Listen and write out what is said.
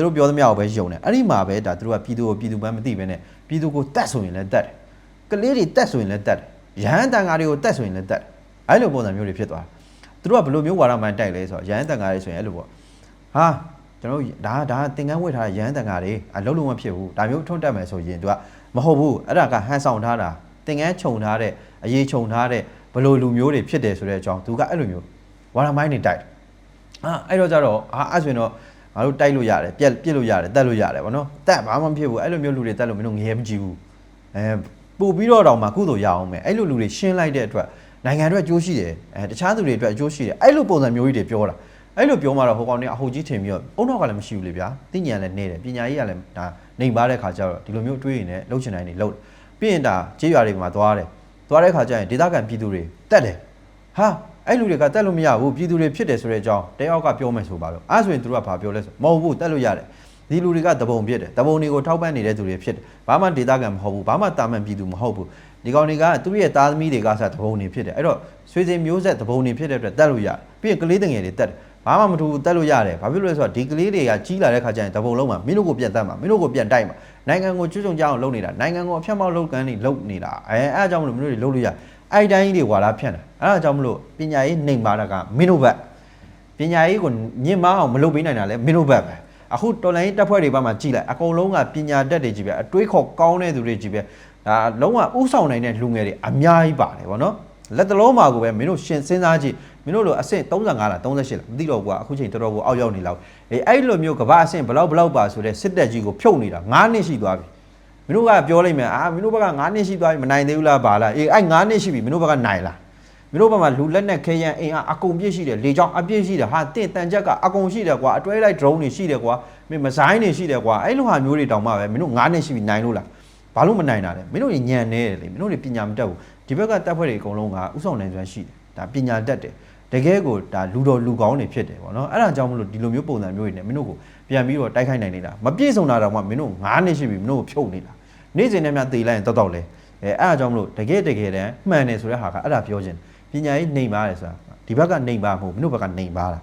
သူတို့ပြောသမျှကိုပဲယုံတယ်အဲ့ဒီမှာပဲဒါသူတို့ကပြည်သူကိုပြည်သူမှန်းမသိပဲနဲ့ပြည်သူကိုတတ်ဆိုရင်လည်းတတ်တယ်ကလေးတွေတက်ဆိုရင်လည်းတက်တယ်ရဟန်းတန်ဃာတွေကိုတက်ဆိုရင်လည်းတက်တယ်အဲ့လိုပုံစံမျိုးတွေဖြစ်သွားတယ်သူတို့ကဘယ်လိုမျိုးဝါဒမှန်တိုက်လဲဆိုတော့ရဟန်းတန်ဃာတွေဆိုရင်အဲ့လိုပေါ့ဟာကျွန်တော်တို့ဒါဒါသင်္ကန်းဝတ်ထားတဲ့ရဟန်းတန်ဃာတွေအလုံးလုံးမဖြစ်ဘူးဒါမျိုးထွန်းတက်မယ်ဆိုရင်သူကမဟုတ်ဘူးအဲ့ဒါကဟန်ဆောင်ထားတာသင်္ကန်းခြုံထားတဲ့အရေးခြုံထားတဲ့ဘယ်လိုလူမျိုးတွေဖြစ်တယ်ဆိုတဲ့အကြောင်းသူကအဲ့လိုမျိုးဝါဒမိုင်းတွေတိုက်တယ်အာအဲ့တော့ကြတော့အာအဲ့ဆိုရင်တော့ ငါတို့တိုက်လို့ရတယ်ပြက်ပြစ်လို့ရတယ်တက်လို့ရတယ်ဗောနော်တက်ဘာမှမဖြစ်ဘူးအဲ့လိုမျိုးလူတွေတက်လို့မင်းတို့ငရဲမကြည့်ဘူးအဲပို့ပြီးတော့တောင်မှကုသိုလ်ရအောင်မယ်အဲ့လိုလူတွေရှင်းလိုက်တဲ့အတွက်နိုင်ငံအတွက်အကျိုးရှိတယ်အဲတခြားသူတွေအတွက်အကျိုးရှိတယ်အဲ့လိုပုံစံမျိုးကြီးတွေပြောတာအဲ့လိုပြောမှတော့ဟိုကောင်တွေအဟုတ်ကြီးထင်ပြီးတော့အုံနောက်ကလည်းမရှိဘူးလေဗျာသိဉာဏ်လည်းနေတယ်ပညာရေးကလည်းဒါနေပါတဲ့ခါကျတော့ဒီလိုမျိုးတွေးရင်လည်းလှုပ်ချင်တိုင်းနေလှုပ်ပြီးရင်ဒါကြေးရွာတွေမှာသွားတယ်သွားတဲ့ခါကျရင်ဒေသခံပြည်သူတွေတက်တယ်ဟာ အဲ့လူတွေကတက်လို့မရဘူးပြည်သူတွေဖြစ်တယ်ဆိုတဲ့အကြောင်းတယောက်ကပြောမယ်ဆိုပါတော့အဲ့ဆိုရင်သူတို့ကဘာပြောလဲဆိုမဟုတ်ဘူးတက်လို့ရတယ်ဒီလူတွေကတပုံဖြစ်တယ်တပုံတွေကိုထောက်ပံ့နေတဲ့သူတွေဖြစ်တယ်ဘာမှဒေသခံမဟုတ်ဘူးဘာမှတာမန်ပြည်သူမဟုတ်ဘူးဒီကောင်တွေကသူရဲ့သားသမီးတွေကစားတပုံတွေဖြစ်တယ်အဲ့တော့ဆွေစဉ်မျိုးဆက်တပုံတွေဖြစ်တဲ့အတွက်တက်လို့ရတယ်ပြီးရင်ကလေးတငယ်တွေတက်တယ်ဘာမှမထူတက်လို့ရတယ်ဘာဖြစ်လို့လဲဆိုတော့ဒီကလေးတွေကကြီးလာတဲ့ခါကျရင်တပုံလုံးမှာမင်းတို့ကိုပြန်တတ်မှာမင်းတို့ကိုပြန်တိုက်မှာနိုင်ငံကိုကျွတ်ကြုံကြအောင်လုပ်နေတာနိုင်ငံကိုအဖျက်မောက်လုပ်ကန်းနေလုပ်နေတာအဲအဲအကြောင်းမလို့မင်းတို့တွေလုပ်လို့ရ အဲ့တိုင်းကြီးတွေဝါလာဖြန့်တာအဲအကြောင်းမလို့ပညာရေးနှိမ်ပါတာကမင်းတို့ဘက်ပညာရေးကိုညင်မအောင်မလုပ်ပေးနိုင်တာလဲမင်းတို့ဘက်ပဲအခုတော်လိုင်းတက်ဖွဲ့တွေဘက်မှာကြည်လိုက်အကုန်လုံးကပညာတတ်တွေကြီးပဲအတွေးခေါ်ကောင်းတဲ့သူတွေကြီးပဲဒါလုံးဝဥဆောင်နိုင်တဲ့လူငယ်တွေအများကြီးပါတယ်ဗောနော်လက်တလုံးမှာကိုပဲမင်းတို့ရှင်စဉ်းစားကြည့်မင်းတို့လိုအဆင့်35လား38လားမသိတော့ဘူးကွာအခုချိန်တော်တော်ကိုအောက်ရောက်နေလောက်အေးအဲ့လိုမျိုးကဘာအဆင့်ဘလောက်ဘလောက်ပါဆိုတဲ့စစ်တက်ကြီးကိုဖြုတ်နေတာ9နှစ်ရှိသွားပြီ မင်းတို့ကပြောလိုက်မယ်အာမင်းတို့ဘက်က9နှစ်ရှိသွားပြီမနိုင်သေးဘူးလားပါလားအေးအဲ့9နှစ်ရှိပြီမင်းတို့ဘက်ကနိုင်လားမင်းတို့ဘက်မှာလူလက်နဲ့ခဲရန်အင်အားအကုန်ပြည့်ရှိတယ်လေကြောင်းအပြည့်ရှိတယ်ဟာတင့်တန်ချက်ကအကုန်ရှိတယ်ကွာအတွဲလိုက် drone တွေရှိတယ်ကွာမင်းမဇိုင်းတွေရှိတယ်ကွာအဲ့လိုဟာမျိုးတွေတောင်မှပဲမင်းတို့9နှစ်ရှိပြီနိုင်လို့လားဘာလို့မနိုင်တာလဲမင်းတို့ညံနေတယ်လေမင်းတို့တွေပညာမတတ်ဘူးဒီဘက်ကတပ်ဖွဲ့တွေအကုန်လုံးကဥဆောင်နိုင်စွမ်းရှိတယ်ဒါပညာတတ်တယ်တကယ်ကိုဒါလူတော်လူကောင်းတွေဖြစ်တယ်ပေါ့နော်အဲ့ဒါကြောင့်မလို့ဒီလိုမျိုးပုံစံမျိုးတွေနဲ့မင်းတို့ကိုပြန်ပြီးတော့တိုက်ခိုက်နိုင်နေတာမပြည့်စုံတာတော့မှမင်းတို့9နှစ်ရှိပြီမင်းတို့ကိုဖြုတ်နေတာ နေ့စဉ်နဲ့မှသေလိုက်ရင်တောက်တောက်လဲအဲအဲ့ဒါကြောင့်မလို့တကယ်တကယ်တမ်းမှန်တယ်ဆိုတဲ့ဟာကအဲ့ဒါပြောခြင်းပညာရေးနှိမ်ပါတယ်ဆိုတာဒီဘက်ကနေပါမဟုတ်ဘူးမင်းတို့ဘက်ကနေပါတာ